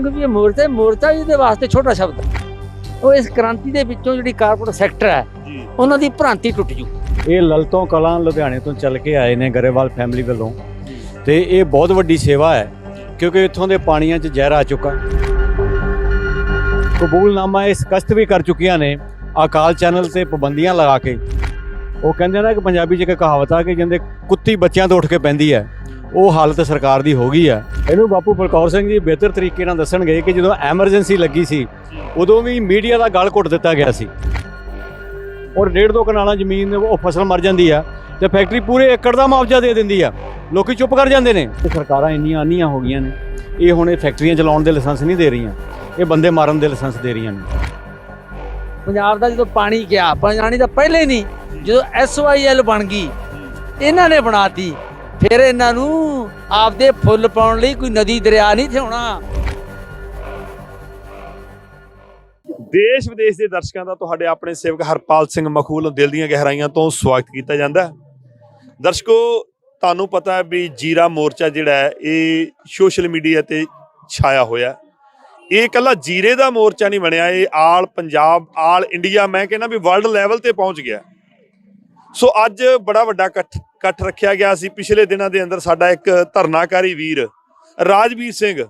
ਕਹੋਗੇ ਵੀ ਇਹ ਮੋਰਚਾ ਹੈ ਮੋਰਚਾ ਇਹਦੇ ਵਾਸਤੇ ਛੋਟਾ ਸ਼ਬਦ ਹੈ। ਉਹ ਇਸ ਕ੍ਰਾਂਤੀ ਦੇ ਵਿੱਚੋਂ ਜਿਹੜੀ ਕਾਰਪੋਰੇਟ ਸੈਕਟਰ ਹੈ ਉਹਨਾਂ ਦੀ ਭ੍ਰਾਂਤੀ ਟੁੱਟ ਜੂ। ਇਹ ਲਲਤੋਂ ਕਲਾਂ ਲੁਧਿਆਣੇ ਤੋਂ ਚੱਲ ਕੇ ਆਏ ਨੇ ਗਰੇਵਾਲ ਫੈਮਿਲੀ ਵੱਲੋਂ। ਤੇ ਇਹ ਬਹੁਤ ਵੱਡੀ ਸੇਵਾ ਹੈ ਕਿਉਂਕਿ ਇੱਥੋਂ ਦੇ ਪਾਣੀਆਂ 'ਚ ਜ਼ਹਿਰ ਆ ਚੁੱਕਾ। ਕਬੂਲਨਾਮਾ ਇਸ ਕਸ਼ਤ ਵੀ ਕਰ ਚੁੱਕੀਆਂ ਨੇ ਅਕਾਲ ਚੈਨਲ ਤੇ ਪਾਬੰਦੀਆਂ ਲਗਾ ਕੇ। ਉਹ ਕਹਿੰਦੇ ਨਾ ਕਿ ਪੰਜਾਬੀ 'ਚ ਇੱਕ ਕਹਾਵਤ ਆ ਕਿ ਜਿੰਦੇ ਕੁੱਤੀ ਬੱਚਿਆਂ ਤੋਂ ਉੱਠ ਕੇ ਪੈਂਦੀ ਹੈ ਉਹ ਹਾਲਤ ਸਰਕਾਰ ਦੀ ਹੋ ਗਈ ਆ। ਇਹਨੂੰ ਬਾਪੂ ਬਲਕੌਰ ਸਿੰਘ ਜੀ ਬਿਹਤਰ ਤਰੀਕੇ ਨਾਲ ਦੱਸਣਗੇ ਕਿ ਜਦੋਂ ਐਮਰਜੈਂਸੀ ਲੱਗੀ ਸੀ, ਉਦੋਂ ਵੀ ਮੀਡੀਆ ਦਾ ਗਲ ਘੁੱਟ ਦਿੱਤਾ ਗਿਆ ਸੀ। ਔਰ ਡੇਢ ਦੋ ਕਨਾਲਾਂ ਜ਼ਮੀਨ, ਉਹ ਫਸਲ ਮਰ ਜਾਂਦੀ ਆ ਤੇ ਫੈਕਟਰੀ ਪੂਰੇ ਏਕੜ ਦਾ ਮੁਆਵਜ਼ਾ ਦੇ ਦਿੰਦੀ ਆ। ਲੋਕੀ ਚੁੱਪ ਕਰ ਜਾਂਦੇ ਨੇ। ਤੇ ਸਰਕਾਰਾਂ ਇੰਨੀਆਂ ਆਨੀਆਂ ਹੋ ਗਈਆਂ ਨੇ। ਇਹ ਹੁਣ ਇਹ ਫੈਕਟਰੀਆਂ ਚਲਾਉਣ ਦੇ ਲਾਇਸੈਂਸ ਨਹੀਂ ਦੇ ਰਹੀਆਂ। ਇਹ ਬੰਦੇ ਮਾਰਨ ਦੇ ਲਾਇਸੈਂਸ ਦੇ ਰਹੀਆਂ ਨੇ। ਪੰਜਾਬ ਦਾ ਜਦੋਂ ਪਾਣੀ ਗਿਆ ਪਾਣੀ ਤਾਂ ਪਹਿਲੇ ਨਹੀਂ। ਜਦੋਂ ਐਸਵਾਈਐਲ ਬਣ ਗਈ, ਇਹਨਾਂ ਨੇ ਬਣਾਤੀ। ਫਿਰ ਇਹਨਾਂ ਨੂੰ ਆਪਦੇ ਫੁੱਲ ਪਾਉਣ ਲਈ ਕੋਈ ਨਦੀ ਦਰਿਆ ਨਹੀਂ ਥਿਆਉਣਾ ਦੇਸ਼ ਵਿਦੇਸ਼ ਦੇ ਦਰਸ਼ਕਾਂ ਦਾ ਤੁਹਾਡੇ ਆਪਣੇ ਸੇਵਕ ਹਰਪਾਲ ਸਿੰਘ ਮਖੂਲ ਦਿਲ ਦੀਆਂ ਗਹਿਰਾਈਆਂ ਤੋਂ ਸਵਾਗਤ ਕੀਤਾ ਜਾਂਦਾ ਦਰਸ਼ਕੋ, ਤੁਹਾਨੂੰ ਪਤਾ ਹੈ ਵੀ ਜੀਰਾ ਮੋਰਚਾ ਜਿਹੜਾ ਹੈ, ਇਹ ਸੋਸ਼ਲ ਮੀਡੀਆ ਤੇ ਛਾਇਆ ਹੋਇਆ ਇਹ ਇਕੱਲਾ ਜੀਰੇ ਦਾ ਮੋਰਚਾ ਨਹੀਂ ਬਣਿਆ, ਇਹ ਆਲ ਪੰਜਾਬ, ਆਲ ਇੰਡੀਆ, ਮੈਂ ਕਹਿੰਦਾ ਵੀ ਵਰਲਡ ਲੈਵਲ ਤੇ ਪਹੁੰਚ ਗਿਆ ਸੋ ਅੱਜ ਬੜਾ ਵੱਡਾ ਇਕੱਠ ਇਕੱਠ ਰੱਖਿਆ ਗਿਆ ਸੀ। ਪਿਛਲੇ ਦਿਨਾਂ ਦੇ ਅੰਦਰ ਸਾਡਾ ਇੱਕ ਧਰਨਾਕਾਰੀ ਵੀਰ, ਰਾਜਵੀਰ ਸਿੰਘ,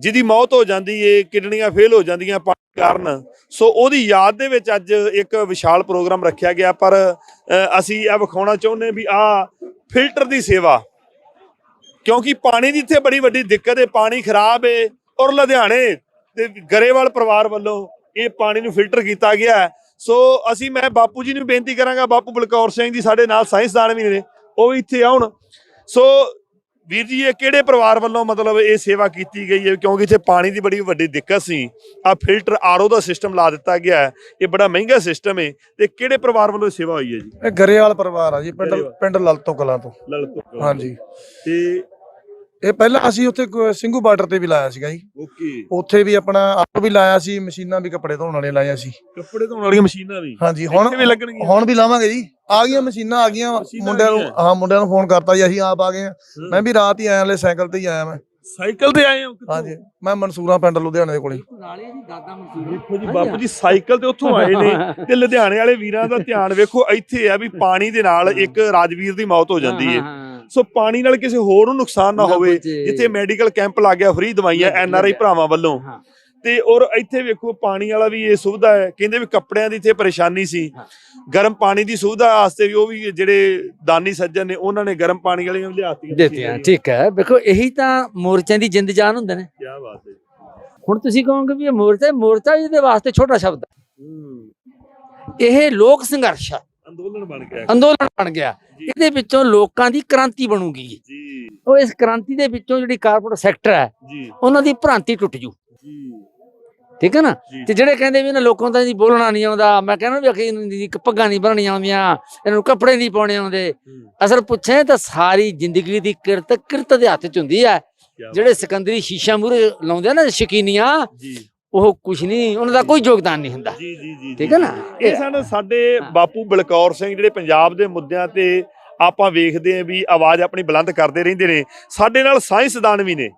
ਜਿਹਦੀ ਮੌਤ ਹੋ ਜਾਂਦੀ ਏ, ਕਿਡਨੀਆਂ ਫੇਲ ਹੋ ਜਾਂਦੀਆਂ ਪਾਣੀ ਕਾਰਨ। ਸੋ ਉਹਦੀ ਯਾਦ ਦੇ ਵਿੱਚ ਅੱਜ ਇੱਕ ਵਿਸ਼ਾਲ ਪ੍ਰੋਗਰਾਮ ਰੱਖਿਆ ਗਿਆ, ਪਰ ਅਸੀਂ ਇਹ ਵਿਖਾਉਣਾ ਚਾਹੁੰਦੇ ਵੀ ਆ ਫਿਲਟਰ ਦੀ ਸੇਵਾ, ਕਿਉਂਕਿ ਪਾਣੀ ਦੀ ਇੱਥੇ ਬੜੀ ਵੱਡੀ ਦਿੱਕਤ ਹੈ ਪਾਣੀ ਖਰਾਬ ਹੈ ਔਰ ਲੁਧਿਆਣੇ ਤੇ ਗਰੇਵਾਲ ਪਰਿਵਾਰ ਵੱਲੋਂ ਇਹ ਪਾਣੀ ਨੂੰ ਫਿਲਟਰ ਕੀਤਾ ਗਿਆ। ਸੋ ਅਸੀਂ ਮੈਂ ਬਾਪੂ ਜੀ ਨੂੰ ਬੇਨਤੀ ਕਰਾਂਗਾ ਬਾਪੂ ਬਲਕੌਰ ਸਿੰਘ ਜੀ ਸਾਡੇ ਨਾਲ ਸਾਇੰਸਦਾਨ ਵੀ ਨੇ ਉਹ ਵੀ ਇੱਥੇ ਆਉਣ। ਸੋ ਵੀਰ ਜੀ ਇਹ ਕਿਹੜੇ ਪਰਿਵਾਰ ਵੱਲੋਂ ਮਤਲਬ ਇਹ ਸੇਵਾ ਕੀਤੀ ਗਈ ਹੈ? ਕਿਉਂਕਿ ਇੱਥੇ ਪਾਣੀ ਦੀ ਬੜੀ ਵੱਡੀ ਦਿੱਕਤ ਸੀ। ਆ ਫਿਲਟਰ ਆਰਓ ਦਾ ਸਿਸਟਮ ਲਾ ਦਿੱਤਾ ਗਿਆ ਹੈ। ਇਹ ਬੜਾ ਮਹਿੰਗਾ ਸਿਸਟਮ ਹੈ ਤੇ ਕਿਹੜੇ ਪਰਿਵਾਰ ਵੱਲੋਂ ਇਹ ਸੇਵਾ ਹੋਈ ਹੈ ਜੀ? ਇਹ ਗਰੇਵਾਲ ਪਰਿਵਾਰ ਆ ਜੀ ਪਿੰਡ। ਪਿੰਡ ਲਲਤੋਂ ਕਲਾਂ ਤੋਂ। ਲਲਤ ਹਾਂਜੀ। ਤੇ ਇਹ ਪਹਿਲਾਂ ਅਸੀਂ ਉੱਥੇ ਕ- ਸਿੰਘੂ ਬਾਰਡਰ ਤੇ ਵੀ ਲਾਇਆ ਸੀਗਾ ਜੀ। ਓਕੇ। ਉੱਥੇ ਵੀ ਆਪਣਾ ਆਪ ਵੀ ਲਾਇਆ ਸੀ ਮਸ਼ੀਨਾਂ ਵੀ ਕੱਪੜੇ ਧੋਣ ਵਾਲੀਆਂ ਲਾਈਆਂ ਸੀ। ਕੱਪੜੇ ਧੋਣ ਵਾਲੀਆਂ ਮਸ਼ੀਨਾਂ ਵੀ। ਹਾਂਜੀ ਹੁਣ ਇੱਥੇ ਵੀ ਲੱਗਣਗੀਆਂ। ਹੁਣ ਵੀ ਲਾਵਾਂਗੇ ਜੀ। ਆ ਗਈਆਂ ਮਸ਼ੀਨਾਂ ਆ ਗਈਆਂ। ਮਸ਼ੀਨਾਂ ਮੁੰਡਿਆਂ ਨੂੰ ਆ। ਹਾਂ ਮੁੰਡਿਆਂ ਨੂੰ ਫੋਨ ਕਰਤਾ ਜੀ ਅਸੀਂ ਆਪ ਆ ਗਏ ਹਾਂ। ਮੈਂ ਵੀ ਰਾਤ ਹੀ ਆਇਆ ਲੈ ਸਾਈਕਲ ਤੇ ਹੀ ਆਇਆ ਮੈਂ। ਸਾਈਕਲ ਤੇ ਆਏ ਹੋ ਕਿੱਥੋਂ? ਹਾਂਜੀ ਮੈਂ ਮਨਸੂਰਾ ਪਿੰਡ ਲੁਧਿਆਣੇ ਦੇ ਕੋਲੇ। ਨਾਲੇ ਜੀ ਦਾਦਾ ਦੇਖੋ ਜੀ ਬਾਪੂ ਜੀ ਸਾਈਕਲ ਤੇ ਉੱਥੋਂ ਆਏ ਨੇ ਤੇ ਲੁਧਿਆਣੇ ਵਾਲੇ ਵੀਰਾਂ ਦਾ ਧਿਆਨ ਵੇਖੋ ਇੱਥੇ ਆ ਵੀ ਪਾਣੀ ਦੇ ਨਾਲ ਇੱਕ ਰਾਜਵੀਰ ਦੀ ਮੌਤ ਹੋ ਜਾਂਦੀ ਹੈ। ਸੋ ਪਾਣੀ ਨਾਲ ਕਿਸੇ ਹੋਰ ਨੂੰ ਨੁਕਸਾਨ ਨਾ ਹੋਵੇ। ਜਿੱਥੇ ਮੈਡੀਕਲ ਕੈਂਪ ਲੱਗ ਗਿਆ ਫ੍ਰੀ ਦਵਾਈਆਂ ਐਨ ਆਰ ਆਈ। ਭਰਾਵਾਂ ਵੱਲੋਂ। ਤੇ ਔਰ ਇੱਥੇ ਵੇਖੋ ਪਾਣੀ ਵਾਲਾ ਵੀ ਇਹ ਸੁਵਿਧਾ ਹੈ। ਕਹਿੰਦੇ ਵੀ ਕੱਪੜਿਆਂ ਦੀ ਇੱਥੇ ਪਰੇਸ਼ਾਨੀ ਸੀ। ਗਰਮ ਪਾਣੀ ਦੀ ਸੁਵਿਧਾ ਵਾਸਤੇ ਵੀ ਉਹ ਵੀ ਜਿਹੜੇ ਦਾਨੀ ਸੱਜਣ ਨੇ ਉਹਨਾਂ ਨੇ ਗਰਮ ਪਾਣੀ ਵਾਲੀਆਂ ਲਿਆਤੀਆਂ। ਦਿੱਤੀਆਂ ਠੀਕ ਹੈ। ਵੇਖੋ ਇਹੀ ਤਾਂ ਮੋਰਚਿਆਂ ਦੀ ਜਿੰਦ ਜਾਨ ਹੁੰਦੇ ਨੇ। ਕੀ ਬਾਤ ਹੈ ਹੁਣ ਤੁਸੀਂ ਕਹੋਗੇ ਵੀ ਇਹ ਮੋਰਚਾ ਮੋਰਚਾ ਇਹਦੇ ਵਾਸਤੇ ਛੋਟਾ ਸ਼ਬਦ ਹੂੰ। ਇਹ ਲੋਕ ਸੰਘਰਸ਼ ਹੈ। ਅੰਦੋਲਨ ਬਣ ਗਿਆ। ਅੰਦੋਲਨ ਬਣ ਗਿਆ। ਇਹਦੇ ਵਿੱਚੋਂ ਲੋਕਾਂ ਦੀ ਕ੍ਰਾਂਤੀ ਬਣੂਗੀ। ਜੀ। ਉਹ ਇਸ ਕ੍ਰਾਂਤੀ ਦੇ ਵਿੱਚੋਂ ਜਿਹੜੀ ਕਾਰਪੋਰੇਟ ਸੈਕਟਰ ਹੈ ਜੀ। ਉਹਨਾਂ ਦੀ ਭ੍ਰਾਂਤੀ ਟੁੱਟ ਜੂ। ਜੀ। ਠੀਕ ਹੈ ਨਾ। ਤੇ ਜਿਹੜੇ ਕਹਿੰਦੇ ਵੀ ਇਹਨਾਂ ਲੋਕਾਂ ਦਾ ਜੀ ਬੋਲਣਾ ਨਹੀਂ ਆਉਂਦਾ ਮੈਂ ਕਹਿੰਦਾ ਵੀ ਅਖੀ ਇਹਨਾਂ ਦੀ ਪੱਗਾਂ ਨਹੀਂ ਬਣਨੀਆਂ ਆਉਂਦੀਆਂ ਇਹਨਾਂ ਨੂੰ ਕੱਪੜੇ ਨਹੀਂ ਪਾਉਣੇ ਆਉਂਦੇ। ਅਸਲ ਪੁੱਛੇ ਤਾਂ ਸਾਰੀ ਜ਼ਿੰਦਗੀ ਦੀ ਕਿਰਤ ਕਿਰਤ ਦੇ ਹੱਥ ਚ ਹੁੰਦੀ ਹੈ। ਜਿਹੜੇ ਸਿਕੰਦਰੀ ਸ਼ੀਸ਼ਾ ਮੂਰੇ ਲਾਉਂਦੇ ਆ ਨਾ ਸ਼ਕੀਨੀਆਂ ਜੀ। ਉਹ ਕੁਝ ਨਹੀਂ ਉਹਨਾਂ ਦਾ ਕੋਈ ਯੋਗਦਾਨ ਨਹੀਂ ਹੁੰਦਾ। ਜੀ ਜੀ ਜੀ ਠੀਕ ਹੈ ਨਾ? ਇਹ ਸਨ ਸਾਡੇ ਬਾਪੂ ਬਲਕੌਰ ਸਿੰਘ ਜਿਹੜੇ ਪੰਜਾਬ ਦੇ ਮੁੱਦਿਆਂ ਤੇ ਆਪਾਂ ਵੇਖਦੇ ਆਂ ਵੀ ਆਵਾਜ਼ ਆਪਣੀ ਬੁਲੰਦ ਕਰਦੇ ਰਹਿੰਦੇ ਨੇ। ਸਾਡੇ ਨਾਲ ਸਾਇੰਸਦਾਨ ਵੀ ਨੇ।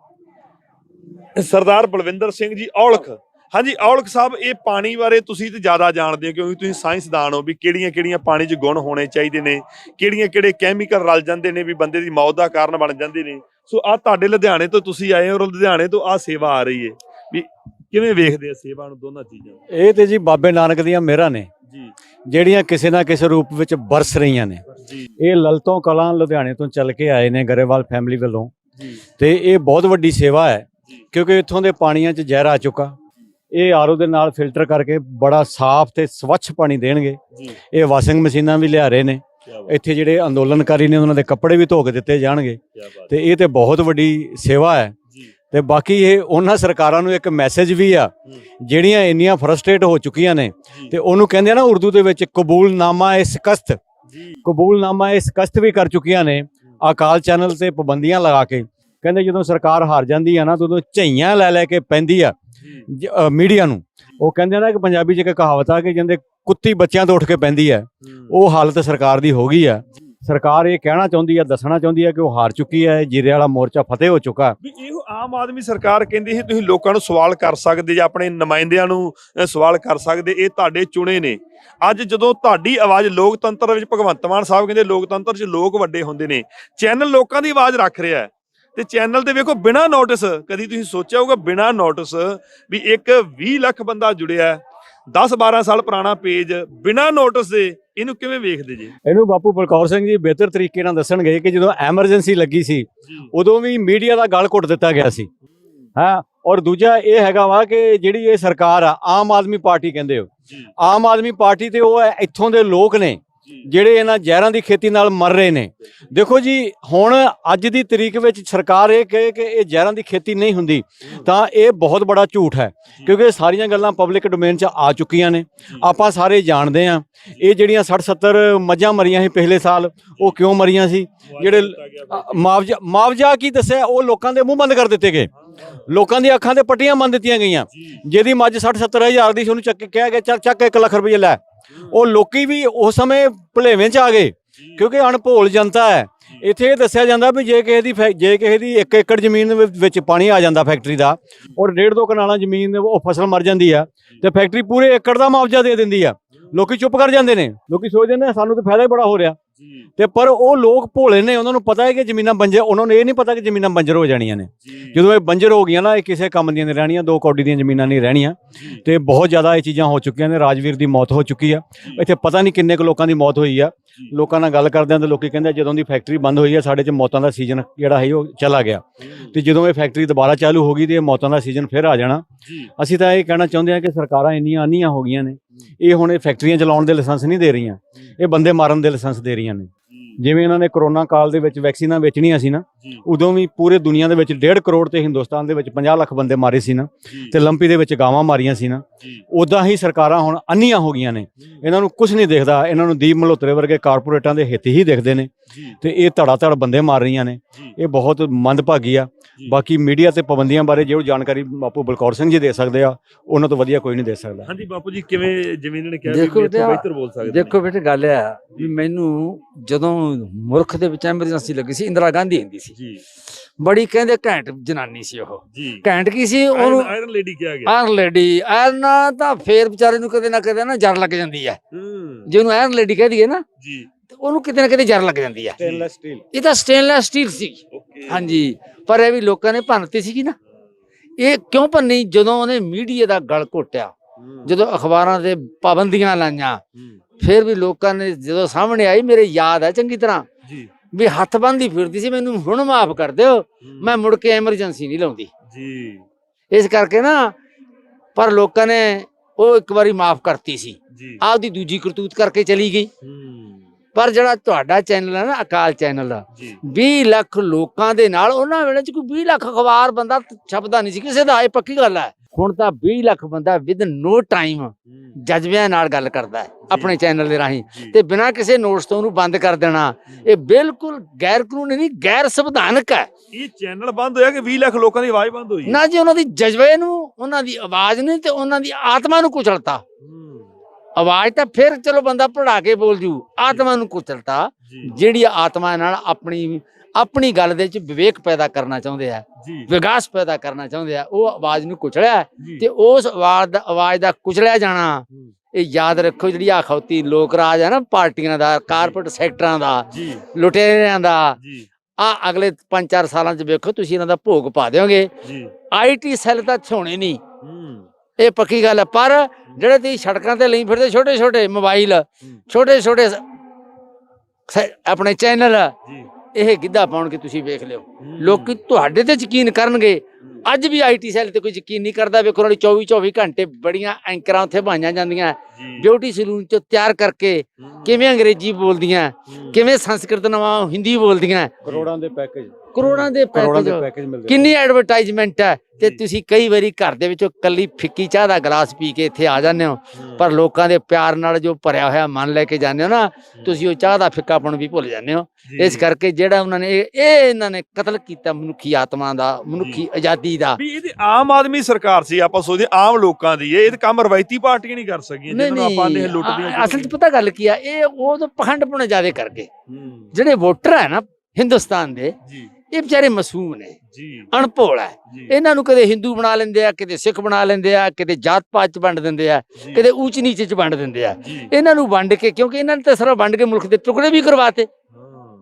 ਸਰਦਾਰ ਬਲਵਿੰਦਰ ਸਿੰਘ ਜੀ ਔਲਖ। ਹਾਂਜੀ ਔਲਖ ਸਾਹਿਬ ਇਹ ਪਾਣੀ ਬਾਰੇ ਤੁਸੀਂ ਤੇ ਜ਼ਿਆਦਾ ਜਾਣਦੇ ਹੋ ਕਿਉਂਕਿ ਤੁਸੀਂ ਸਾਇੰਸਦਾਨ ਹੋ ਵੀ ਕਿਹੜੀਆਂ ਕਿਹੜੀਆਂ ਪਾਣੀ 'ਚ ਗੁਣ ਹੋਣੇ ਚਾਹੀਦੇ ਨੇ ਕਿਹੜੀਆਂ ਕਿਹੜੇ ਕੈਮੀਕਲ ਰਲ ਜਾਂਦੇ ਨੇ ਵੀ ਬੰਦੇ ਦੀ ਮੌਤ ਦਾ ਕਾਰਨ ਬਣ ਜਾਂਦੇ ਨੇ। ਸੋ ਆ ਤੁਹਾਡੇ ਲੁਧਿਆਣੇ ਤੋਂ ਤੁਸੀਂ ਆਏ ਹੋ ਔਰ ਲੁਧਿਆਣੇ ਤੋਂ ਆ ਸੇਵਾ ਆ ਰਹੀ ਹੈ ਵੀ ਕਿਵੇਂ ਵੇਖਦੇ ਆ ਸੇਵਾ ਨੂੰ ਦੋਨਾਂ ਚੀਜ਼ਾਂ ਨੂੰ? ਇਹ ਤੇ ਜੀ ਬਾਬੇ ਨਾਨਕ ਦੀਆਂ ਮਿਹਰਾਂ ਨੇ। ਜੀ। ਜਿਹੜੀਆਂ ਕਿਸੇ ਨਾ ਕਿਸੇ ਰੂਪ ਵਿੱਚ ਬਰਸ ਰਹੀਆਂ ਨੇ। ਜੀ। ਇਹ ਲਲਤੋਂ ਕਲਾਂ ਲੁਧਿਆਣੇ ਤੋਂ ਚੱਲ ਕੇ ਆਏ ਨੇ ਗਰੇਵਾਲ ਫੈਮਿਲੀ ਵੱਲੋਂ। ਜੀ। ਤੇ ਇਹ ਬਹੁਤ ਵੱਡੀ ਸੇਵਾ ਹੈ। ਕਿਉਂਕਿ ਇੱਥੋਂ ਦੇ ਪਾਣੀਆਂ 'ਚ ਜ਼ਹਿਰ ਆ ਚੁੱਕਾ। ਇਹ ਆਰਓ ਦੇ ਨਾਲ ਫਿਲਟਰ ਕਰਕੇ ਬੜਾ ਸਾਫ਼ ਤੇ ਸਵੱਛ ਪਾਣੀ ਦੇਣਗੇ। ਜੀ। ਇਹ ਵਾਸ਼ਿੰਗ ਮਸ਼ੀਨਾਂ ਵੀ ਲਿਆ ਰਹੇ ਨੇ। ਬਾਤ। ਇੱਥੇ ਜਿਹੜੇ ਅੰਦੋਲਨਕਾਰੀ ਨੇ ਉਹਨਾਂ ਦੇ ਕੱਪੜੇ ਵੀ ਧੋ ਕੇ ਦਿੱਤੇ ਜਾਣਗੇ। ਬਾਤ। ਤੇ ਇਹ ਤੇ ਬਹੁਤ ਵੱਡੀ ਸੇਵਾ ਹੈ। ਤੇ ਬਾਕੀ ਇਹ ਉਹਨਾਂ ਸਰਕਾਰਾਂ ਨੂੰ ਇੱਕ ਮੈਸੇਜ ਵੀ ਆ ਜਿਹੜੀਆਂ ਇੰਨੀਆਂ ਫਰਸਟ੍ਰੇਟ ਹੋ ਚੁੱਕੀਆਂ ਨੇ। ਤੇ ਉਹਨੂੰ ਕਹਿੰਦੇ ਆ ਨਾ ਉਰਦੂ ਦੇ ਵਿੱਚ ਕਬੂਲਨਾਮਾ ਇਸ ਕਸ਼ਤ। ਕਬੂਲਨਾਮਾ ਇਸ ਕਸ਼ਤ ਵੀ ਕਰ ਚੁੱਕੀਆਂ ਨੇ ਅਕਾਲ ਚੈਨਲ ਤੇ ਪਾਬੰਦੀਆਂ ਲਗਾ ਕੇ। ਕਹਿੰਦੇ ਜਦੋਂ ਸਰਕਾਰ ਹਾਰ ਜਾਂਦੀ ਆ ਨਾ ਉਦੋਂ ਝਈਆਂ ਲੈ ਲੈ ਕੇ ਪੈਂਦੀ ਆ ਮੀਡੀਆ ਨੂੰ। ਉਹ ਕਹਿੰਦੇ ਆ ਨਾ ਕਿ ਪੰਜਾਬੀ 'ਚ ਇੱਕ ਕਹਾਵਤ ਆ ਕਿ ਜਿੰਦੇ ਕੁੱਤੀ ਬੱਚਿਆਂ ਤੋਂ ਉੱਠ ਕੇ ਪੈਂਦੀ ਹੂੰ, ਉਹ ਹਾਲਤ ਸਰਕਾਰ ਦੀ ਹੋ ਗਈ ਆ। ਸਰਕਾਰ ਇਹ ਕਹਿਣਾ ਚਾਹੁੰਦੀ ਹੈ ਦੱਸਣਾ ਚਾਹੁੰਦੀ ਹੈ ਕਿ ਉਹ ਹਾਰ ਚੁੱਕੀ ਹੈ, ਜੀਰੇ ਵਾਲਾ ਮੋਰਚਾ ਫਤਿਹ ਹੋ ਚੁੱਕਾ। ਵੀ ਇਹੋ ਆਮ ਆਦਮੀ ਸਰਕਾਰ ਕਹਿੰਦੀ ਸੀ, ਤੁਸੀਂ ਲੋਕਾਂ ਨੂੰ ਸਵਾਲ ਕਰ ਸਕਦੇ ਜਾਂ ਆਪਣੇ ਨੁਮਾਇੰਦਿਆਂ ਨੂੰ ਸਵਾਲ ਕਰ ਸਕਦੇ, ਇਹ ਤੁਹਾਡੇ ਚੁਣੇ ਨੇ। ਅੱਜ ਜਦੋਂ ਤੁਹਾਡੀ ਆਵਾਜ਼ ਲੋਕਤੰਤਰ ਵਿੱਚ, ਭਗਵੰਤ ਮਾਨ ਸਾਹਿਬ ਕਹਿੰਦੇ ਲੋਕਤੰਤਰ 'ਚ ਲੋਕ ਵੱਡੇ ਹੁੰਦੇ ਨੇ, ਚੈਨਲ ਲੋਕਾਂ ਦੀ ਆਵਾਜ਼ ਰੱਖ ਰਿਹਾ ਹੈ। ਤੇ ਚੈਨਲ ਤੇ ਵੇਖੋ, ਬਿਨਾ ਨੋਟਿਸ ਕਦੀ ਤੁਸੀਂ ਸੋਚਿਆ ਹੋਊਗਾ ਬਿਨਾ ਨੋਟਿਸ ਵੀ ਇੱਕ 20 ਲੱਖ ਬੰਦਾ ਜੁੜਿਆ ਹੈ। 10 12 ਸਾਲ ਪੁਰਾਣਾ ਪੇਜ ਬਿਨਾ ਨੋਟਿਸ ਦੇ ਇਹਨੂੰ ਕਿਵੇਂ ਵੇਖਦੇ ਜੀ? ਇਹਨੂੰ ਬਾਪੂ ਬਲਕੌਰ ਸਿੰਘ ਜੀ ਬਿਹਤਰ ਤਰੀਕੇ ਨਾਲ ਦੱਸਣਗੇ ਕਿ ਜਦੋਂ ਐਮਰਜੈਂਸੀ ਲੱਗੀ ਸੀ ਉਦੋਂ ਵੀ ਮੀਡੀਆ ਦਾ ਗਲ ਘੁੱਟ ਦਿੱਤਾ ਗਿਆ ਸੀ। ਹਾਂ ਔਰ ਦੂਜਾ ਇਹ ਹੈਗਾ ਵਾ ਕਿ ਜਿਹੜੀ ਇਹ ਸਰਕਾਰ ਆ ਆਮ ਆਦਮੀ ਪਾਰਟੀ ਕਹਿੰਦੇ ਹੋ। ਆਮ ਆਦਮੀ ਪਾਰਟੀ ਤੇ ਉਹ ਇੱਥੋਂ ਦੇ ਲੋਕ ਨੇ। ਜਿਹੜੇ ਇਹਨਾਂ ਜ਼ਹਿਰਾਂ ਦੀ ਖੇਤੀ ਨਾਲ ਮਰ ਰਹੇ ਨੇ। ਦੇਖੋ ਜੀ ਹੁਣ ਅੱਜ ਦੀ ਤਰੀਕ ਵਿੱਚ ਸਰਕਾਰ ਇਹ ਕਹੇ ਕਿ ਇਹ ਜ਼ਹਿਰਾਂ ਦੀ ਖੇਤੀ ਨਹੀਂ ਹੁੰਦੀ ਤਾਂ ਇਹ ਬਹੁਤ ਬੜਾ ਝੂਠ ਹੈ। ਕਿਉਂਕਿ ਸਾਰੀਆਂ ਗੱਲਾਂ ਪਬਲਿਕ ਡੋਮੇਨ 'ਚ ਆ ਚੁੱਕੀਆਂ ਨੇ। ਆਪਾਂ ਸਾਰੇ ਜਾਣਦੇ ਆ ਇਹ ਜਿਹੜੀਆਂ 60 70 ਮੱਝਾਂ ਮਰੀਆਂ ਸੀ ਪਿਛਲੇ ਸਾਲ ਉਹ ਕਿਉਂ ਮਰੀਆਂ ਸੀ? ਜਿਹੜੇ ਮੁਆਵਜ਼ਾ ਮੁਆਵਜ਼ਾ ਕੀ ਦੱਸਿਆ? ਉਹ ਲੋਕਾਂ ਦੇ ਮੂੰਹ ਬੰਦ ਕਰ ਦਿੱਤੇ ਗਏ। ਲੋਕਾਂ ਦੀ ਅੱਖਾਂ ਤੇ ਪੱਟੀਆਂ ਬੰਨ ਦਿੱਤੀਆਂ ਗਈਆਂ। ਜਿਹਦੀ ਮੱਝ 60 70 ਹਜ਼ਾਰ ਦੀ ਸੀ ਉਹਨੂੰ ਚੱਕ ਕੇ ਕਿਹਾ ਗਿਆ ਚੱਲ ਚੱਕ 1 ਲੱਖ ਰੁਪਏ ਲੈ। ਉਹ ਲੋਕੀ ਵੀ ਉਸ ਸਮੇਂ ਭੁਲੇਵੇਂ ਚ ਆ ਗਏ ਕਿਉਂਕਿ ਅਣਭੋਲ ਜਨਤਾ ਹੈ। ਇੱਥੇ ਇਹ ਦੱਸਿਆ ਜਾਂਦਾ ਵੀ ਜੇ ਕਿਸੇ ਦੀ ਜੇ ਕਿਸੇ ਦੀ 1 ਏਕੜ ਜ਼ਮੀਨ ਵਿੱਚ- ਪਾਣੀ ਆ ਜਾਂਦਾ ਫੈਕਟਰੀ ਦਾ ਔਰ ਡੇਢ ਦੋ ਕਨਾਲਾਂ ਜ਼ਮੀਨ ਉਹ ਫਸਲ ਮਰ ਜਾਂਦੀ ਆ ਤੇ ਫੈਕਟਰੀ ਪੂਰੇ ਏਕੜ ਦਾ ਮੁਆਵਜ਼ਾ ਦੇ ਦਿੰਦੀ ਆ। ਲੋਕੀ ਚੁੱਪ ਕਰ ਜਾਂਦੇ ਨੇ ਲੋਕੀ ਸੋਚਦੇ ਨੇ ਸਾਨੂੰ ਤਾਂ ਫਾਇਦਾ ਹੀ ਬੜਾ ਹੋ ਰਿਹਾ। ਤੇ ਪਰ ਉਹ ਲੋਕ ਭੋਲੇ ਨੇ ਉਹਨਾਂ ਨੂੰ ਪਤਾ ਹੈ ਕਿ ਜ਼ਮੀਨਾਂ ਬੰਜਰ ਉਹਨਾਂ ਨੂੰ ਇਹ ਨਹੀਂ ਪਤਾ ਕਿ ਜ਼ਮੀਨਾਂ ਬੰਜਰ ਹੋ ਜਾਣੀਆਂ ਨੇ। ਜਦੋਂ ਇਹ ਬੰਜਰ ਹੋ ਗਈਆਂ ਨਾ ਇਹ ਕਿਸੇ ਕੰਮ ਦੀਆਂ ਨਹੀਂ ਰਹਿਣੀਆਂ ਦੋ ਕੌਡੀ ਦੀਆਂ ਜ਼ਮੀਨਾਂ ਨਹੀਂ ਰਹਿਣੀਆਂ। ਤੇ ਬਹੁਤ ਜ਼ਿਆਦਾ ਇਹ ਚੀਜ਼ਾਂ ਹੋ ਚੁੱਕੀਆਂ ਨੇ ਰਾਜਵੀਰ ਦੀ ਮੌਤ ਹੋ ਚੁੱਕੀ ਆ। ਇੱਥੇ ਪਤਾ ਨਹੀਂ ਕਿੰਨੇ ਕੁ ਲੋਕਾਂ ਦੀ ਮੌਤ ਹੋਈ ਆ। ਲੋਕਾਂ ਨਾਲ ਗੱਲ ਕਰਦੇ ਆਂ ਤੇ ਲੋਕੀ ਕਹਿੰਦੇ ਆ, ਜਦੋਂ ਦੀ ਫੈਕਟਰੀ ਬੰਦ ਹੋਈ ਆ ਸਾਡੇ 'ਚ ਮੌਤਾਂ ਦਾ ਸੀਜ਼ਨ ਜਿਹੜਾ ਹੈ ਉਹ ਚਲਾ ਗਿਆ। ਤੇ ਜਦੋਂ ਇਹ ਫੈਕਟਰੀ ਦੁਬਾਰਾ ਚਾਲੂ ਹੋ ਗਈ ਤੇ ਇਹ ਮੌਤਾਂ ਦਾ ਸੀਜ਼ਨ ਫਿਰ ਆ ਜਾਣਾ। ਅਸੀਂ ਤਾਂ ਇਹ ਕਹਿਣਾ ਚਾਹੁੰਦੇ ਹਾਂ ਕਿ ਸਰਕਾਰਾਂ ਇੰਨੀਆਂ ਆਨੀਆਂ ਹੋ ਗਈਆਂ ਨੇ। ਇਹ ਹੁਣ ਇਹ ਫੈਕਟਰੀਆਂ ਚਲਾਉਣ ਦੇ ਲਾਇਸੈਂਸ ਨਹੀਂ ਦੇ ਰਹੀਆਂ। ਇਹ ਬੰਦੇ ਮਾਰਨ ਦੇ ਲਾਇਸੈਂਸ ਦੇ ਰਹੀਆਂ ਨੇ। ਜਿਵੇਂ ਇਹਨਾਂ ਨੇ ਕਰੋਨਾ ਕਾਲ ਦੇ ਵਿੱਚ ਵੈਕਸੀਨਾਂ ਵੇਚਣੀਆਂ ਸੀ ਨਾ ਉਦੋਂ ਵੀ ਪੂਰੇ ਦੁਨੀਆ ਦੇ ਵਿੱਚ 1.5 ਕਰੋੜ ਤੇ ਹਿੰਦੁਸਤਾਨ ਦੇ ਵਿੱਚ 50 ਲੱਖ ਬੰਦੇ ਮਾਰੇ ਸੀ ਨਾ ਤੇ ਲੰਪੀ ਦੇ ਵਿੱਚ ਗਾਵਾਂ ਮਾਰੀਆਂ ਸੀ ਨਾ। ਉਦਾਂ ਹੀ ਸਰਕਾਰਾਂ ਹੁਣ ਅੰਨੀਆਂ ਹੋ ਗਈਆਂ ਨੇ। ਇਹਨਾਂ ਨੂੰ ਕੁਝ ਨਹੀਂ ਦਿਖਦਾ। ਇਹਨਾਂ ਨੂੰ ਦੀਪ ਮਲਹੋਤਰੇ ਵਰਗੇ ਕਾਰਪੋਰੇਟਾਂ ਦੇ ਹਿੱਤ ਹੀ ਦਿਖਦੇ ਨੇ। ਤੇ ਇਹ ਧੜਾ ਧੜ ਬੰਦੇ ਮਾਰ ਰਹੀਆਂ ਨੇ। ਇਹ ਬਹੁਤ ਮੰਦਭਾਗੀ ਆ। ਬਾਕੀ ਮੀਡੀਆ ਤੇ ਪਾਬੰਦੀਆਂ ਬਾਰੇ ਜੋ ਜਾਣਕਾਰੀ ਬਾਪੂ ਬਲਕੌਰ ਸਿੰਘ ਜੀ ਦੇ ਸਕਦੇ ਆ ਉਹਨਾਂ ਤੋਂ ਵਧੀਆ ਕੋਈ ਨਹੀਂ ਦੇ ਸਕਦਾ। ਹਾਂਜੀ ਬਾਪੂ ਜੀ ਕਿਵੇਂ ਜਿਵੇਂ ਇਹਨਾਂ ਨੇ ਕਿਹਾ ਦੇਖੋ ਵੀ ਬਿਹਤਰ ਬੋਲ ਸਕਦੇ ਦੇਖੋ ਬੇਟੇ ਗੱਲ ਆ ਵੀ ਮੈਨੂੰ ਜਦੋਂ ਮੁਲਕ ਦੇ ਵਿੱਚ ਐਮਰਜੈਂਸੀ ਲੱਗੀ ਸੀ ਇੰਦਰਾ ਗਾਂਧੀ ਹੁੰਦੀ ਸੀ। ਜੀ। ਬੜੀ ਕਹਿੰਦੇ ਘੈਂਟ ਜਨਾਨੀ ਸੀ ਉਹ। ਜੀ। ਘੈਂਟ ਕੀ ਸੀ? ਉਹਨੂੰ ਆਇਰਨ ਲੇਡੀ ਕਿਹਾ ਗਿਆ। ਆਇਰਨ ਲੇਡੀ ਆਇਰਨ ਤਾਂ ਫੇਰ ਵਿਚਾਰੇ ਨੂੰ ਕਦੇ ਨਾ ਕਦੇ ਨਾ ਜਰ ਲੱਗ ਜਾਂਦੀ ਹੈ ਹੂੰ। ਜੇ ਉਹਨੂੰ ਆਇਰਨ ਲੇਡੀ ਕਹਿ ਦਈਏ ਨਾ ਜੀ। ਉਹਨੂੰ ਕਿਤੇ ਨਾ ਕਿਤੇ ਜਰ ਲੱਗ ਜਾਂਦੀ ਹੈ ਸਟੇਨਲੈਸ ਸਟੀਲ ਇਹ ਤਾਂ ਸਟੇਨਲੈਸ ਸਟੀਲ ਸੀ। ਹਾਂਜੀ। ਪਰ ਇਹ ਵੀ ਲੋਕਾਂ ਨੇ ਭੰਨਤੀ ਸੀਗੀ ਨਾ। ਇਹ ਕਿਉਂ ਭੰਨੀ? ਜਦੋਂ ਉਹਨੇ ਮੀਡੀਆ ਦਾ ਗਲ ਘੋਟਿਆ ਜਦੋਂ ਅਖਬਾਰਾਂ ਤੇ ਪਾਬੰਦੀਆਂ ਲਾਈਆਂ ਫਿਰ ਵੀ ਲੋਕਾਂ ਨੇ ਜਦੋਂ ਸਾਹਮਣੇ ਆਈ ਮੇਰੇ ਯਾਦ ਹੈ ਚੰਗੀ ਤਰ੍ਹਾਂ ਜੀ। ਵੀ ਹੱਥ ਬੰਨ੍ਹਦੀ ਫਿਰਦੀ ਸੀ ਮੈਨੂੰ ਹੁਣ ਮਾਫ ਕਰ ਦਿਓ ਮੈਂ ਮੁੜ ਕੇ ਐਮਰਜੈਂਸੀ ਨਹੀਂ ਲਾਉਂਦੀ। ਜੀ। ਇਸ ਕਰਕੇ ਨਾ ਪਰ ਲੋਕਾਂ ਨੇ ਉਹ ਇੱਕ ਵਾਰੀ ਮਾਫ ਕਰਤੀ ਸੀ। ਆਪਦੀ ਦੂਜੀ ਕਰਤੂਤ ਕਰਕੇ ਚਲੀ ਗਈ। ਪਰ ਜਿਹੜਾ ਤੁਹਾਡਾ ਚੈਨਲ ਹੈ ਨਾ ਅਕਾਲ ਚੈਨਲ ਦਾ ਜੀ। 20 ਲੱਖ ਲੋਕਾਂ ਦੇ ਨਾਲ ਉਹਨਾਂ ਵੇਲੇ ਚ ਕੋਈ 20 ਲੱਖ ਅਖਬਾਰ ਬੰਦਾ ਛਪਦਾ ਨਹੀਂ ਸੀ ਕਿਸੇ ਦਾ ਇਹ ਪੱਕੀ ਗੱਲ ਹੈ। ਹੁਣ ਤਾਂ 20 ਲੱਖ ਬੰਦਾ ਵਿਦ ਨੋ ਟਾਈਮ ਜਜ਼ਬਿਆਂ ਨਾਲ ਗੱਲ ਕਰਦਾ ਹੈ ਆਪਣੇ ਚੈਨਲ ਦੇ ਰਾਹੀਂ। ਤੇ ਬਿਨਾਂ ਕਿਸੇ ਨੋਟਿਸ ਤੋਂ ਉਹਨੂੰ ਬੰਦ ਕਰ ਦੇਣਾ ਇਹ ਬਿਲਕੁਲ ਗੈਰ ਕਾਨੂੰਨੀ ਨਹੀਂ ਗੈਰ ਸੰਵਿਧਾਨਕ ਹੈ। ਇਹ ਚੈਨਲ ਬੰਦ ਹੋਇਆ ਕਿ 20 ਲੱਖ ਲੋਕਾਂ ਦੀ ਆਵਾਜ਼ ਬੰਦ ਹੋਈ? ਨਾ ਜੀ ਉਹਨਾਂ ਦੀ ਜਜ਼ਬੇ ਨੂੰ ਉਹਨਾਂ ਦੀ ਆਵਾਜ਼ ਨੇ ਤੇ ਉਹਨਾਂ ਦੀ ਆਤਮਾ ਨੂੰ ਕੁਚਲਤਾ। ਆਵਾਜ਼ ਤਾਂ ਫਿਰ ਚਲੋ ਬੰਦਾ ਪੜਾ ਕੇ ਬੋਲ ਜੂ। ਆਤਮਾ ਨੂੰ ਕੁਚਲਤਾ ਜਿਹੜੀ ਆਤਮਾ ਨਾਲ ਆਪਣੀ ਆਪਣੀ ਗੱਲ ਦੇ ਵਿੱਚ ਵਿਵੇਕ ਪੈਦਾ ਕਰਨਾ ਚਾਹੁੰਦੇ ਆ ਵਿਕਾਸ ਪੈਦਾ ਕਰਨਾ ਚਾਹੁੰਦੇ ਆ ਉਹ ਆਵਾਜ਼ ਨੂੰ ਕੁਚਲਿਆ ਤੇ ਉਸ ਆਵਾਜ਼ ਦਾ ਆਵਾਜ਼ ਦਾ ਕੁਚਲਿਆ ਜਾਣਾ। ਇਹ ਯਾਦ ਰੱਖੋ ਜਿਹੜੀ ਆ ਖੌਤੀ ਲੋਕ ਰਾਜ ਹੈ ਨਾ ਪਾਰਟੀਆਂ ਦਾ ਕਾਰਪੋਰੇਟ ਸੈਕਟਰਾਂ ਦਾ ਲੁਟੇਰਿਆਂ ਦਾ ਆ ਅਗਲੇ 5-4 ਸਾਲਾਂ 'ਚ ਵੇਖੋ ਤੁਸੀਂ ਇਹਨਾਂ ਦਾ ਭੋਗ ਪਾ ਦਿਓਗੇ। ਆਈਟੀ ਸੈੱਲ ਤਾਂ ਛੋਣੇ ਨਹੀਂ। ਇਹ ਪੱਕੀ ਗੱਲ ਹੈ। ਪਰ ਜਿਹੜੇ ਤੁਸੀਂ ਸੜਕਾਂ ਤੇ ਲਈ ਫਿਰਦੇ ਛੋਟੇ ਛੋਟੇ ਮੋਬਾਈਲ ਛੋਟੇ ਛੋਟੇ ਆਪਣੇ ਚੈਨਲ ਇਹ ਗਿੱਧਾ ਪਾਉਣਗੇ ਤੁਸੀਂ ਵੇਖ ਲਿਓ। ਲੋਕੀ ਤੁਹਾਡੇ ਤੇ ਯਕੀਨ ਕਰਨਗੇ। ਅੱਜ ਵੀ ਆਈਟੀ ਸੈੱਲ ਤੇ ਕੋਈ ਯਕੀਨ ਨਹੀਂ ਕਰਦਾ। ਵੇਖੋ ਨਾਲੇ 24 24 ਘੰਟੇ ਬੜੀਆਂ ਐਂਕਰਾਂ ਉੱਥੇ ਭਾਈਆਂ ਜਾਂਦੀਆਂ। ਬਿਊਟੀ ਸਲੂਨ ਚ ਤਿਆਰ ਕਰਕੇ ਕਿਵੇਂ ਅੰਗਰੇਜ਼ੀ ਬੋਲਦੀਆਂ ਕਿਵੇਂ ਸੰਸਕ੍ਰਿਤ ਨਵਾਂ ਹਿੰਦੀ ਬੋਲਦੀਆਂ। ਕਰੋੜਾਂ ਦੇ ਪੈਕੇਜ। ਕਰੋੜਾਂ ਦੇ ਪੈਕੇਜ। ਕਿੰਨੀ ਐਡਵਰਟਾਈਜ਼ਮੈਂਟ ਹੈ ਤੇ। ਤੁਸੀਂ ਕਈ ਵਾਰੀ ਘਰ ਦੇ ਵਿੱਚੋਂ ਕੱਲੀ ਫਿੱਕੀ ਚਾਹ ਦਾ ਗਲਾਸ ਪੀ ਕੇ ਇੱਥੇ ਆ ਜਾਂਦੇ ਹੋ। ਪਰ ਲੋਕਾਂ ਦੇ ਪਿਆਰ ਨਾਲ ਜੋ ਭਰਿਆ ਹੋਇਆ ਮਨ ਲੈ ਕੇ ਜਾਂਦੇ ਹੋ ਨਾ ਤੁਸੀਂ ਉਹ ਚਾਹ ਦਾ ਫਿੱਕਾਪਣ ਵੀ ਭੁੱਲ ਜਾਂਦੇ ਹੋ। ਇਸ ਕਰਕੇ ਜਿਹੜਾ ਉਹਨਾਂ ਨੇ ਇਹ ਇਹ ਇਹਨਾਂ ਨੇ ਕਤਲ ਕੀਤਾ ਮਨੁੱਖੀ ਆਤਮਾ ਦਾ ਮਨੁੱਖੀ ਆਜ਼ਾਦੀ ਦਾ। ਵੀ ਇਹਦੀ ਆਮ ਆਦਮੀ ਸਰਕਾਰ ਸੀ ਆਪਾਂ ਸੋਚਦੇ ਆਮ ਲੋਕਾਂ ਦੀ ਇਹ ਇਹ ਕੰਮ ਰਵਾਇਤੀ ਪਾਰਟੀਆਂ ਨਹੀਂ ਕਰ ਸਕੀਆਂ ਨਹੀਂ ਨਹੀਂ। ਅਸਲ 'ਚ ਪਤਾ ਗੱਲ ਕੀ ਆ? ਇਹ ਉਹ ਤਾਂ ਪਖੰਡਪੁਣੇ ਜ਼ਿਆਦਾ ਕਰਕੇ। ਹੂੰ, ਜਿਹੜੇ ਵੋਟਰ ਹੈ ਨਾ ਹਿੰਦੁਸਤਾਨ ਦੇ ਜੀ। ਇਹ ਵਿਚਾਰੇ ਮਾਸੂਮ ਨੇ। ਜੀ। ਅਣਭੋਲ ਹੈ ਇਹਨਾਂ ਨੂੰ ਕਦੇ ਹਿੰਦੂ ਬਣਾ ਲੈਂਦੇ ਆ ਕਿਤੇ ਸਿੱਖ ਬਣਾ ਲੈਂਦੇ ਆ ਕਿਤੇ ਜਾਤ ਪਾਤ ਚ ਵੰਡ ਦਿੰਦੇ ਆ ਕਿਤੇ ਊਚ ਨੀਚ ਚ ਵੰਡ ਦਿੰਦੇ ਆ। ਇਹਨਾਂ ਨੂੰ ਵੰਡ ਕੇ ਕਿਉਂਕਿ ਇਹਨਾਂ ਨੇ ਤਾਂ ਸਾਰਾ ਵੰਡ ਕੇ ਮੁਲਕ ਦੇ ਟੁਕੜੇ ਵੀ ਕਰਵਾਤੇ।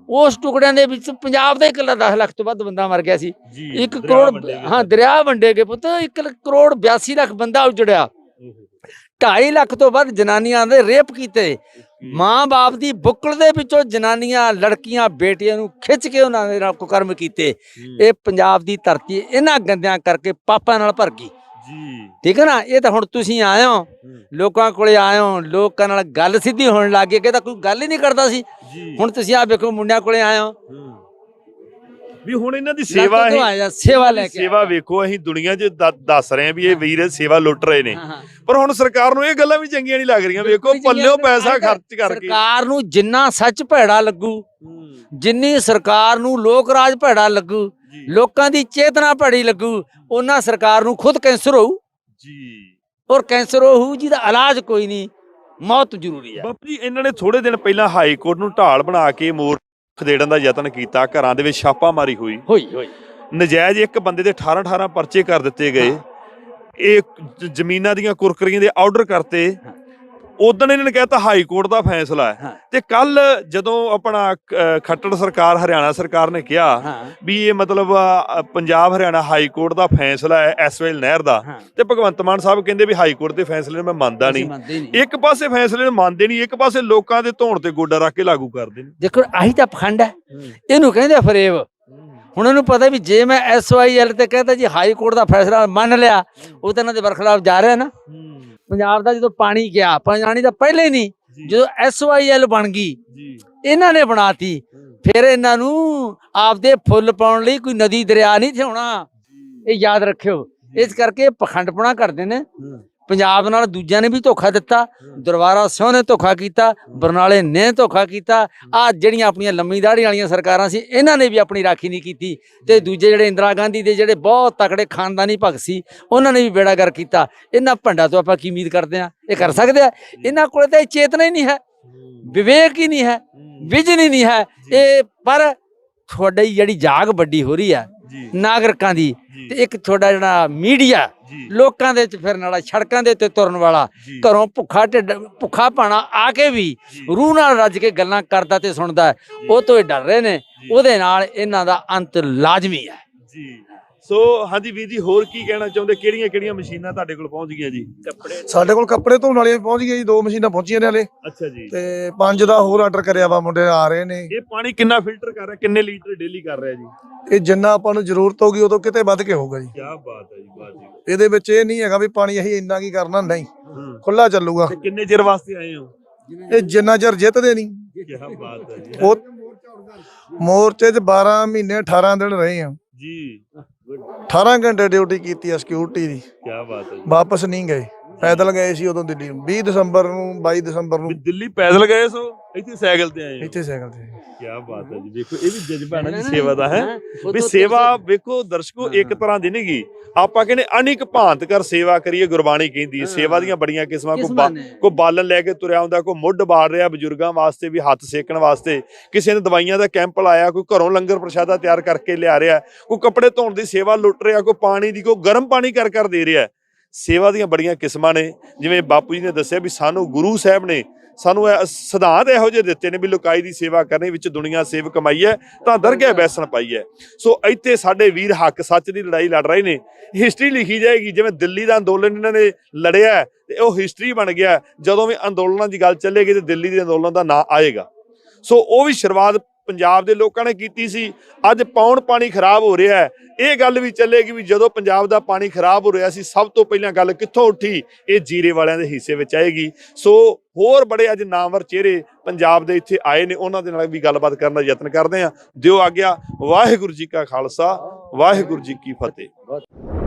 ਉਸ ਟੁਕੜਿਆਂ ਦੇ ਵਿੱਚ ਪੰਜਾਬ ਦਾ ਇਕੱਲਾ 10 ਲੱਖ ਤੋਂ ਵੱਧ ਬੰਦਾ ਮਰ ਗਿਆ ਸੀ। ਜੀ 1 ਦਰਿਆ ਕਰੋੜ। ਹਾਂ ਦਰਿਆ ਵੰਡੇ ਗਏ ਪੁੱਤ। 1 ਕਰੋੜ 82 ਲੱਖ ਬੰਦਾ ਉਜੜਿਆ। 2.5 ਲੱਖ ਤੋਂ ਵੱਧ ਜਨਾਨੀਆਂ ਦੇ ਰੇਪ ਕੀਤੇ। ਮਾਂ-ਬਾਪ ਦੀ ਬੁੱਕਲ ਦੇ ਵਿੱਚੋਂ ਜਨਾਨੀਆਂ ਲੜਕੀਆਂ ਬੇਟੀਆਂ ਨੂੰ ਖਿੱਚ ਕੇ ਉਹਨਾਂ ਦੇ ਨਾਲ ਕੁਕਰਮ ਕੀਤੇ। ਇਹ ਪੰਜਾਬ ਦੀ ਧਰਤੀ ਇਹਨਾਂ ਗੰਦਿਆਂ ਕਰਕੇ ਪਾਪਾਂ ਨਾਲ ਭਰ ਗਈ। ਜੀ। ਠੀਕ ਹੈ ਨਾ? ਇਹ ਤਾਂ ਹੁਣ ਤੁਸੀਂ ਆਏ ਹੋ। ਲੋਕਾਂ ਕੋਲੇ ਆਏ ਹੋ। ਲੋਕਾਂ ਨਾਲ ਗੱਲ ਸਿੱਧੀ ਹੋਣ ਲੱਗ ਗਈ ਕਿ ਤਾਂ ਕੋਈ ਗੱਲ ਹੀ ਨਹੀਂ ਕਰਦਾ ਸੀ। ਹੁਣ ਤੁਸੀਂ ਆ ਵੇਖੋ ਮੁੰਡਿਆਂ ਕੋਲੇ ਆਏ ਹੂੰ। ਵੀ ਹੁਣ ਇਹਨਾਂ ਦੀ ਸੇਵਾ ਹੀ ਆਇਆ ਸੇਵਾ ਲੈ ਕੇ ਸੇਵਾ ਵੇਖੋ ਅਸੀਂ ਦੁਨੀਆ 'ਚ ਦੱਸ ਰਹੇ ਹਾਂ ਵੀ ਇਹ ਵੀਰ ਸੇਵਾ ਲੁੱਟ ਰਹੇ ਨੇ। ਪਰ ਹੁਣ ਸਰਕਾਰ ਨੂੰ ਇਹ ਗੱਲਾਂ ਵੀ ਚੰਗੀਆਂ ਨਹੀਂ ਲੱਗ ਰਹੀਆਂ ਵੇਖੋ ਪੱਲਿਓ ਪੈਸਾ ਖਰਚ ਕਰਕੇ। ਸਰਕਾਰ ਨੂੰ ਜਿੰਨਾ ਸੱਚ ਭੈੜਾ ਲੱਗੂ ਜਿੰਨੀ ਸਰਕਾਰ ਨੂੰ ਲੋਕ ਰਾਜ ਭੈੜਾ ਲੱਗੂ ਲੋਕਾਂ ਦੀ ਚੇਤਨਾ ਭੈੜੀ ਲੱਗੂ ਉਹਨਾਂ ਸਰਕਾਰ ਨੂੰ ਖੁਦ ਕੈਂਸਰ ਹੋਊ। ਜੀ। ਔਰ ਕੈਂਸਰ ਹੋਊ ਜਿਹਦਾ ਇਲਾਜ ਕੋਈ ਨਹੀਂ ਮੌਤ ਜ਼ਰੂਰੀ ਹੈ ਬਾਪੂ ਜੀ ਇਹਨਾਂ ਨੇ ਥੋੜੇ ਦਿਨ ਪਹਿਲਾਂ ਹਾਈ ਕੋਰਟ ਨੂੰ ਢਾਲ ਬਣਾ ਕੇ ਮੋਰ ਖਦੇੜਨ ਦਾ ਯਤਨ ਕੀਤਾ ਘਰਾਂ ਦੇ ਵਿੱਚ ਛਾਪਾਮਾਰੀ ਹੋਈ। ਹੋਈ ਹੋਈ। ਨਜਾਇਜ਼ ਇੱਕ ਬੰਦੇ ਦੇ 18 18 ਪਰਚੇ ਕਰ ਦਿੱਤੇ ਗਏ। ਇਹ ਜ਼ਮੀਨਾਂ ਦੀਆਂ ਕੁਰਕਰੀਆਂ ਦੇ ਆਰਡਰ ਕਰਤੇ। ਉਦੋਂ ਇਹਨਾਂ ਨੇ ਕਹਿਤਾ ਹਾਈ ਕੋਰਟ ਦਾ ਫੈਸਲਾ ਹਾਂ। ਤੇ ਕੱਲ ਜਦੋਂ ਆਪਣਾ ਅ, ਖੱਟੜ ਸਰਕਾਰ ਹਰਿਆਣਾ ਸਰਕਾਰ ਨੇ ਕਿਹਾ ਹਾਂ। ਵੀ ਇਹ ਮਤਲਬ ਅ, ਪੰਜਾਬ ਹਰਿਆਣਾ ਹਾਈ ਕੋਰਟ ਦਾ ਫੈਸਲਾ ਹੈ ਐਸਵੇਲ ਨਹਿਰ ਦਾ। ਹਾਂ। ਤੇ ਭਗਵੰਤ ਮਾਨ ਸਾਹਿਬ ਕਹਿੰਦੇ ਵੀ ਹਾਈ ਕੋਰਟ ਦੇ ਫੈਸਲੇ ਨੂੰ ਮੈਂ ਮੰਨਦਾ ਅਸੀਂ ਨਹੀਂ। ਮੰਨਦੇ ਹੀ ਨਹੀਂ। ਇੱਕ ਪਾਸੇ ਫੈਸਲੇ ਨੂੰ ਮੰਨਦੇ ਨਹੀਂ ਇੱਕ ਪਾਸੇ ਲੋਕਾਂ ਦੇ ਧੌਣ ਤੇ ਗੋਡਾ ਰੱਖ ਕੇ ਲਾਗੂ ਕਰਦੇ ਨੇ। ਦੇਖੋ ਆਹੀ ਤਾਂ ਪਖੰਡ ਹੈ। ਇਹਨੂੰ ਕਹਿੰਦੇ ਆ ਫਰੇਬ। ਹੁਣ ਇਹਨੂੰ ਪਤਾ ਵੀ ਜੇ ਮੈਂ ਐਸਵਾਈਐਲ ਤੇ ਕਹਿੰਦਾ ਜੀ ਹਾਈ ਕੋਰਟ ਦਾ ਫੈਸਲਾ ਮੰਨ ਲਿਆ ਉਹ ਤਾਂ ਇਹਨਾਂ ਦੇ ਬਰਖਲਾਫ ਜਾ ਰਿਹਾ ਨਾ। ਪੰਜਾਬ ਦਾ ਜਦੋਂ ਪਾਣੀ ਗਿਆ ਪਾਣੀ ਤਾਂ ਪਹਿਲੇ ਨਹੀਂ ਜਦੋਂ ਐਸਵਾਈਐਲ ਬਣ ਗਈ ਇਹਨਾਂ ਨੇ ਬਣਾਤੀ। ਫਿਰ ਇਹਨਾਂ ਨੂੰ ਆਪਦੇ ਫੁੱਲ ਪਾਉਣ ਲਈ ਕੋਈ ਨਦੀ ਦਰਿਆ ਨਹੀਂ ਥਿਆਉਣਾ ਇਹ ਯਾਦ ਰੱਖਿਓ। ਇਸ ਕਰਕੇ ਪਖੰਡਪਣਾ ਕਰਦੇ ਨੇ। ਪੰਜਾਬ ਨਾਲ ਦੂਜਿਆਂ ਨੇ ਵੀ ਧੋਖਾ ਦਿੱਤਾ ਦਰਬਾਰਾ ਸਿੰਘ ਨੇ ਧੋਖਾ ਕੀਤਾ ਬਰਨਾਲੇ ਨੇ ਧੋਖਾ ਕੀਤਾ। ਆ ਜਿਹੜੀਆਂ ਆਪਣੀਆਂ ਲੰਮੀ ਦਾੜੀ ਵਾਲੀਆਂ ਸਰਕਾਰਾਂ ਸੀ ਇਹਨਾਂ ਨੇ ਵੀ ਆਪਣੀ ਰਾਖੀ ਨਹੀਂ ਕੀਤੀ ਤੇ ਦੂਜੇ ਜਿਹੜੇ ਇੰਦਰਾ ਗਾਂਧੀ ਦੇ ਜਿਹੜੇ ਬਹੁਤ ਤਕੜੇ ਖਾਨਦਾਨੀ ਭਗਤ ਸੀ ਉਹਨਾਂ ਨੇ ਵੀ ਬੇੜਾਗਰ ਕੀਤਾ। ਇਹਨਾਂ ਭੰਡਾ ਤੋਂ ਆਪਾਂ ਕੀ ਉਮੀਦ ਕਰਦੇ ਆ ਇਹ ਕਰ ਸਕਦੇ ਆ? ਇਹਨਾਂ ਕੋਲੇ ਤਾਂ ਇਹ ਚੇਤਨਾ ਹੀ ਨਹੀਂ ਹੈ। ਵਿਵੇਕ ਹੀ ਨਹੀਂ ਹੈ। ਵਿਜਨ ਹੀ ਨਹੀਂ ਹੈ। ਇਹ ਪਰ ਤੁਹਾਡੀ ਜਿਹੜੀ ਜਾਗ ਵੱਡੀ ਹੋ ਰਹੀ ਹੈ ਨਾਗਰਿਕਾਂ ਦੀ ਤੇ ਇੱਕ ਤੁਹਾਡਾ ਜਿਹੜਾ ਮੀਡੀਆ ਲੋਕਾਂ ਦੇ ਵਿੱਚ ਫਿਰਨ ਵਾਲਾ ਸੜਕਾਂ ਦੇ ਉੱਤੇ ਤੁਰਨ ਵਾਲਾ ਘਰੋਂ ਭੁੱਖਾ ਢਿੱਡ ਭੁੱਖਾ ਪਾਣਾ ਆ ਕੇ ਵੀ। ਰੂਹ ਨਾਲ ਰੱਜ ਕੇ ਗੱਲਾਂ ਕਰਦਾ ਤੇ ਸੁਣਦਾ ਉਹ ਤੋਂ ਇਹ ਡਰ ਰਹੇ ਨੇ। ਉਹਦੇ ਨਾਲ ਇਹਨਾਂ ਦਾ ਅੰਤ ਲਾਜ਼ਮੀ ਹੈ। ਜੀ। ਸੋ ਹਾਂਜੀ ਵੀਰ ਜੀ ਹੋਰ ਕੀ ਕਹਿਣਾ ਚਾਹੁੰਦੇ? ਕਿਹੜੀਆਂ ਕਿਹੜੀਆਂ ਮਸ਼ੀਨਾਂ ਤੁਹਾਡੇ ਕੋਲ ਪਹੁੰਚ ਗਈਆਂ ਜੀ? ਕੱਪੜੇ ਸਾਡੇ ਕੋਲ ਕੱਪੜੇ ਧੋਣ ਵਾਲੀਆਂ ਪਹੁੰਚ ਗਈਆਂ ਜੀ ਦੋ ਮਸ਼ੀਨਾਂ ਪਹੁੰਚੀਆਂ ਨੇ ਹਲੇ। ਅੱਛਾ ਜੀ। ਤੇ ਪੰਜ ਦਾ ਹੋਰ ਆਰਡਰ ਕਰਿਆ ਵਾ ਮੁੰਡੇ ਆ ਰਹੇ ਨੇ। ਇਹ ਪਾਣੀ ਕਿੰਨਾ ਫਿਲਟਰ ਕਰ ਰਿਹਾ ਕਿੰਨੇ ਲੀਟਰ ਡੇਲੀ ਕਰ ਰਿਹਾ ਜੀ? ਇਹ ਜਿੰਨਾ ਆਪਾਂ ਨੂੰ ਜ਼ਰੂਰਤ ਹੋਗੀ ਉਦੋਂ ਕਿਤੇ ਵੱਧ ਕੇ ਹੋਊਗਾ ਜੀ। ਕੀ ਬਾਤ ਹੈ ਜੀ ਬਾਤ ਜੀ ਇਹਦੇ ਵਿੱਚ ਇਹ ਨਹੀਂ ਹੈਗਾ ਵੀ ਪਾਣੀ ਅਸੀਂ ਇੰਨਾ ਕੀ ਕਰਨਾ ਨਹੀਂ। ਖੁੱਲਾ ਚੱਲੂਗਾ। ਤੇ ਕਿੰਨੇ ਚਿਰ ਵਾਸਤੇ ਆਏ ਹੋ? ਇਹ ਜਿੰਨਾ ਚਿਰ ਜਿੱਤਦੇ ਨਹੀਂ। ਕੀ ਬਾਤ ਹੈ ਜੀ। ਉਹ ਮੋਰਚੇ 'ਚ 12 ਮਹੀਨੇ 18 ਦਿਨ ਰਹੇ ਆ। ਜੀ। 18 ਘੰਟੇ ਡਿਊਟੀ ਕੀਤੀ ਆ ਸਿਕਿਉਰਿਟੀ ਦੀ। ਕੀ ਬਾਤ ਹੈ ਜੀ। ਵਾਪਸ ਨਹੀਂ ਗਏ। ਪੈਦਲ ਗਏ ਸੀ ਉਦੋਂ ਦਿੱਲੀ ਨੂੰ 20 ਦਸੰਬਰ ਨੂੰ 22 ਦਸੰਬਰ ਨੂੰ। ਵੀ ਦਿੱਲੀ ਪੈਦਲ ਗਏ ਸੋ ਇੱਥੇ ਸਾਈਕਲ ਤੇ ਆਏ ਹੋ। ਇੱਥੇ ਸਾਈਕਲ ਤੇ। ਕੀ ਬਾਤ ਹੈ ਜੀ ਦੇਖੋ ਇਹ ਵੀ ਜਜ਼ਬਾ ਹੈ ਨਾ ਜੀ ਸੇਵਾ ਦਾ ਹੈ। ਵੀ ਸੇਵਾ ਵੇਖੋ ਦਰਸ਼ਕੋ ਇੱਕ। ਤਰ੍ਹਾਂ ਦੀ ਨਹੀਂਗੀ ਆਪਾਂ ਕਹਿੰਦੇ ਅਨਿਕ ਭਾਂਤ ਕਰ ਸੇਵਾ ਕਰੀਏ ਗੁਰਬਾਣੀ ਕਹਿੰਦੀ ਹੈ ਸੇਵਾ ਦੀਆਂ ਬੜੀਆਂ ਕਿਸਮਾਂ ਕੋ ਕਿਸਮਾਂ ਨੇ। ਕੋ ਬਾਲਣ ਲੈ ਕੇ ਤੁਰਿਆ ਹੁੰਦਾ ਕੋ ਮੁੱਢ ਬਾੜ ਰਿਹਾ ਬਜ਼ੁਰਗਾਂ ਵਾਸਤੇ ਵੀ ਹੱਥ ਸੇਕਣ ਵਾਸਤੇ। ਕਿਸੇ ਨੇ ਦਵਾਈਆਂ ਦਾ ਕੈਂਪ ਲਾਇਆ ਕੋਈ ਘਰੋਂ ਲੰਗਰ ਪ੍ਰਸ਼ਾਦਾ ਤਿਆਰ ਕਰਕੇ ਲਿਆ ਰਿਹਾ ਕੋਈ ਕੱਪੜੇ ਧੋਣ ਦੀ ਸੇਵਾ ਲੁੱਟ ਰਿਹਾ ਕੋਈ ਪਾਣੀ ਦੀ ਕੋਈ ਗਰਮ ਪਾਣੀ ਕਰ ਕਰ ਦੇ ਰਿਹਾ। ਸੇਵਾ ਦੀਆਂ ਬੜੀਆਂ ਕਿਸਮਾਂ ਨੇ। ਜਿਵੇਂ ਬਾਪੂ ਜੀ ਨੇ ਦੱਸਿਆ ਵੀ ਸਾਨੂੰ ਗੁਰੂ ਸਾਹਿਬ ਨੇ ਸਾਨੂੰ ਇਹ ਸਿਧਾਂਤ ਇਹੋ ਜਿਹੇ ਦਿੱਤੇ ਨੇ ਵੀ ਲੋਕਾਈ ਦੀ ਸੇਵਾ ਕਰਨੀ ਵਿੱਚ ਦੁਨੀਆ ਸੇਵ ਕਮਾਈ ਹੈ ਤਾਂ ਦਰਗਾਹ ਬੈਸਣ ਪਾਈ ਹੈ। ਸੋ ਇੱਥੇ ਸਾਡੇ ਵੀਰ ਹੱਕ ਸੱਚ ਦੀ ਲੜਾਈ ਲੜ ਰਹੇ ਨੇ। ਹਿਸਟਰੀ ਲਿਖੀ ਜਾਏਗੀ ਜਿਵੇਂ ਦਿੱਲੀ ਦਾ ਅੰਦੋਲਨ ਇਹਨਾਂ ਨੇ ਲੜਿਆ ਤੇ ਉਹ ਹਿਸਟਰੀ ਬਣ ਗਿਆ ਜਦੋਂ ਵੀ ਅੰਦੋਲਨਾਂ ਦੀ ਗੱਲ ਚੱਲੇਗੀ ਤੇ ਦਿੱਲੀ ਦੇ ਅੰਦੋਲਨ ਦਾ ਨਾਂ ਆਏਗਾ। ਸੋ ਉਹ ਵੀ ਸ਼ੁਰੂਆਤ ਪੰਜਾਬ ਦੇ ਲੋਕਾਂ ਨੇ ਕੀਤੀ ਸੀ, ਅੱਜ ਪੌਣ ਪਾਣੀ ਖਰਾਬ ਹੋ ਰਿਹਾ ਹੈ। ਇਹ ਗੱਲ ਵੀ ਚੱਲੇਗੀ ਵੀ ਜਦੋਂ ਪੰਜਾਬ ਦਾ ਪਾਣੀ ਖਰਾਬ ਹੋ ਰਿਹਾ ਸੀ, ਸਭ ਤੋਂ ਪਹਿਲਾਂ ਗੱਲ ਕਿੱਥੋਂ ਉੱਠੀ? ਇਹ ਜੀਰੇ ਵਾਲਿਆਂ ਦੇ ਹਿੱਸੇ ਵਿੱਚ ਆਏਗੀ। ਸੋ ਹੋਰ ਬੜੇ ਅੱਜ ਨਾਮਵਰ ਚਿਹਰੇ ਪੰਜਾਬ ਦੇ ਇੱਥੇ ਆਏ ਨੇ, ਉਹਨਾਂ ਦੇ ਨਾਲ ਵੀ ਗੱਲਬਾਤ ਕਰਨ ਦਾ ਯਤਨ ਕਰਦੇ ਹਾਂ। ਦਿਓ ਆਗਿਆ, ਵਾਹਿਗੁਰੂ ਜੀ ਕਾ ਖਾਲਸਾ, ਵਾਹਿਗੁਰੂ ਜੀ ਕੀ ਫਤਿਹ।